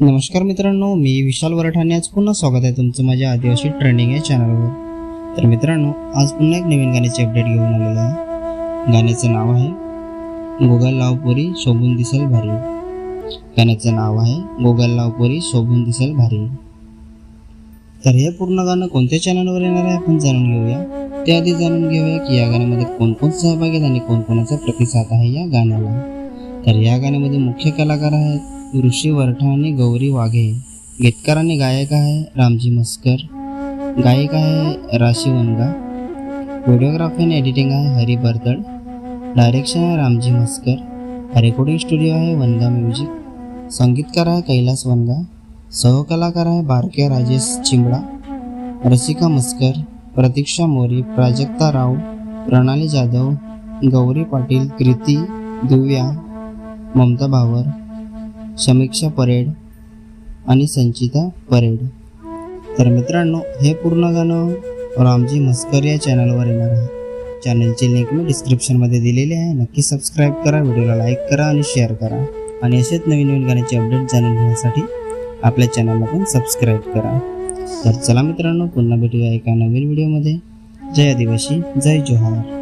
नमस्कार मित्रांनो मी विशाल वरठाणे. आज पुन्हा स्वागत आहे तुमचं माझ्या आदिवासी ट्रेंडिंग या चॅनलवर. तर मित्रांनो आज पुन्हा एक नवीन गाण्याचे अपडेट घेऊन आलेलो आहे. गाण्याचं नाव आहे गोगल लावपोरी शोभून दिसेल भारी. गाण्याचं नाव आहे गोगल लावपोरी शोभून दिसेल भारी. तर हे पूर्ण गाणं कोणत्या चॅनलवर येणार आहे आपण जाणून घेऊया. त्याआधी जाणून घेऊया की या गाण्यामध्ये कोणकोण सहभागी आहेत आणि कोणकोणाचा प्रतिसाद आहे या गाण्याला. तर या गाण्यामध्ये मुख्य कलाकार आहेत ऋषी वरठा आणि गौरी वाघे. गीतकार आणि गायक आहे रामजी मस्कर. गायक आहे राशी वनगा. व्हिडिओग्राफी आणि एडिटिंग आहे हरी बर्दड डायरेक्शन आहे रामजी मस्कर. रेकॉर्डिंग स्टुडिओ आहे वनगा म्युझिक संगीतकार आहे कैलास वनगा. सहकलाकार आहे बारके राजेश चिंबडा रसिका मस्कर प्रतीक्षा मोरी प्राजक्ता राव प्रणाली जाधव गौरी पाटील कृती दिव्या ममता भावर समीक्षा परेड आणि संचिता परेड. तर मित्रांनो हे पूर्ण गाणं रामजी मस्कर या चॅनलवर येणार आहे. चॅनलची लिंक मी डिस्क्रिप्शनमध्ये दिलेली आहे. नक्की सबस्क्राईब करा व्हिडिओला लाईक करा आणि शेअर करा. आणि असेच नवीन नवीन गाण्याचे अपडेट जाणून घेण्यासाठी आपल्या चॅनलला पण सबस्क्राईब करा. तर चला मित्रांनो पुन्हा भेटूया एका नवीन व्हिडिओमध्ये जय आदिवासी जय जोहार.